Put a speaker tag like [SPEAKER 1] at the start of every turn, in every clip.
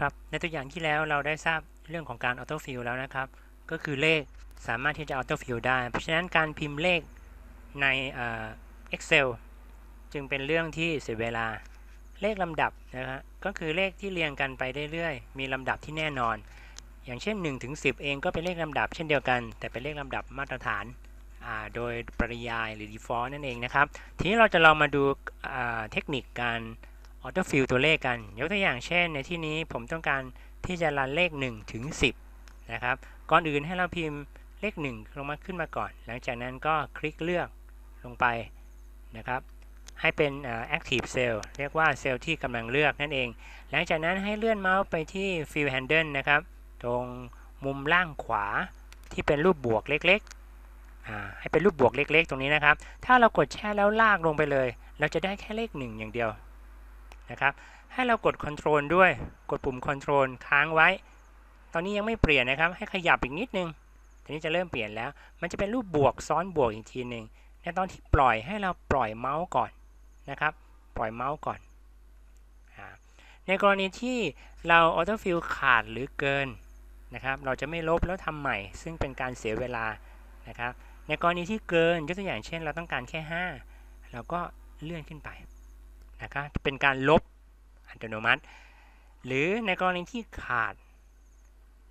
[SPEAKER 1] ครับในตัวอย่างที่แล้วเราได้ทราบเรื่องของการออโต้ฟิลแล้วนะครับ ก็คือเลขสามารถที่จะออโต้ฟิลได้ เพราะฉะนั้นการพิมพ์เลขในเอ่อ Excel จึงเป็นเรื่องที่เสียเวลาเลขลำดับนะครับก็คือเลขที่เรียงกันไปเรื่อยๆ มีลำดับที่แน่นอน อย่างเช่น1ถึง10 เองก็เป็นเลขลำดับเช่นเดียวกัน แต่เป็นเลขลำดับมาตรฐานโดยปริยายหรือ default นั่นเองนะครับ ทีนี้เราจะลองมาดูเทคนิคการ ออโต้ฟิลตัวเลขกัน ยกตัวอย่างเช่น ในที่นี้ผมต้องการที่จะรันเลข1ถึง10 นะครับ ก่อนอื่นให้เราพิมพ์เลข 1 ลงมาขึ้นมาก่อน หลังจากนั้นก็คลิกเลือกลงไปนะครับ ให้เป็น active cell เรียกว่าเซลล์ที่กำลังเลือกนั่นเอง หลังจากนั้นให้เลื่อนเมาส์ไปที่ fill handle นะครับ ตรงมุมล่างขวาที่เป็นรูปบวกเล็กๆ ให้เป็นรูปบวกเล็กๆ ตรงนี้นะครับ ถ้าเรากดแช่แล้วลากลงไปเลย เราจะได้แค่เลข 1 อย่างเดียว นะครับ ให้เรากด Control ด้วย กดปุ่ม Control ค้างไว้ ตอนนี้ยังไม่เปลี่ยนนะครับ ให้ขยับอีกนิดนึงทีนี้จะเริ่มเปลี่ยนแล้ว มันจะเป็นรูปบวกซ้อนบวกอีกทีหนึ่งในตอนที่ปล่อยให้เราปล่อยเมาส์ก่อนนะครับ ปล่อยเมาส์ก่อน ในกรณีที่เราออโต้ฟิลขาดหรือเกินนะครับ เราจะไม่ลบแล้วทำใหม่ ซึ่งเป็นการเสียเวลานะครับ ในกรณีที่เกินยกตัวอย่างเช่น เราต้องการแค่ 5 เราก็เลื่อนขึ้นไป นะครับเป็นการลบอัตโนมัติ หรือในกรณีที่ขาด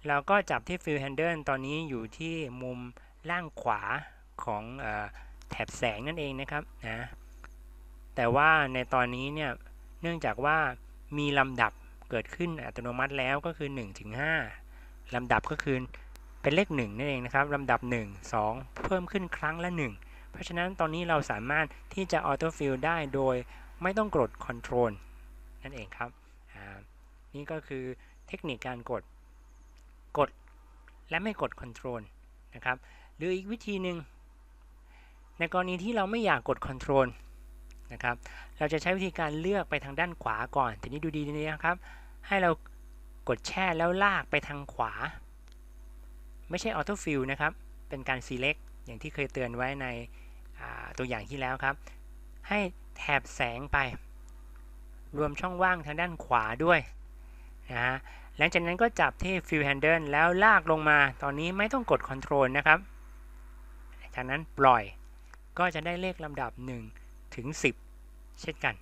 [SPEAKER 1] เราก็จับที่ fill handle ตอนนี้อยู่ที่มุมล่างขวาของออแถบแสงนั่นเองนะครับนะแต่ว่าในตอนนี้เนี่ยเนื่องจากว่ามีลำดับเกิดขึ้นอัตโนมัติแล้วก็คือ1ถึง5ลำดับก็คือเป็นเลข 1 นั่นเองนะครับลำดับ 1 2 เพิ่มขึ้นครั้งละ 1 เพราะฉะนั้นตอนนี้เราสามารถที่จะออโต้ฟิลได้โดย ไม่ต้องกด Control นั่นเองครับ นี่ก็คือเทคนิคการกด กดและไม่กด Control นะครับ หรืออีกวิธีหนึ่งในกรณีที่เราไม่อยากกด Control นะครับ เราจะใช้วิธีการเลือกไปทางด้านขวาก่อน ทีนี้ดูดีๆนะครับ ให้เรากดแช่แล้วลากไปทางขวา ไม่ใช่ Auto Fill นะครับ เป็นการ Select อย่างที่เคยเตือนไว้ในตัวอย่างที่แล้วครับ ให้ แถบแสงไป รวมช่องว่างทางด้านขวาด้วยนะฮะหลังจากนั้นก็จับที่ Fill Handle แล้วลากลงมา ตอนนี้ไม่ต้องกด Control นะครับ จากนั้นปล่อย ก็จะได้เลขลำดับ 1 ถึง 10 เช่นกัน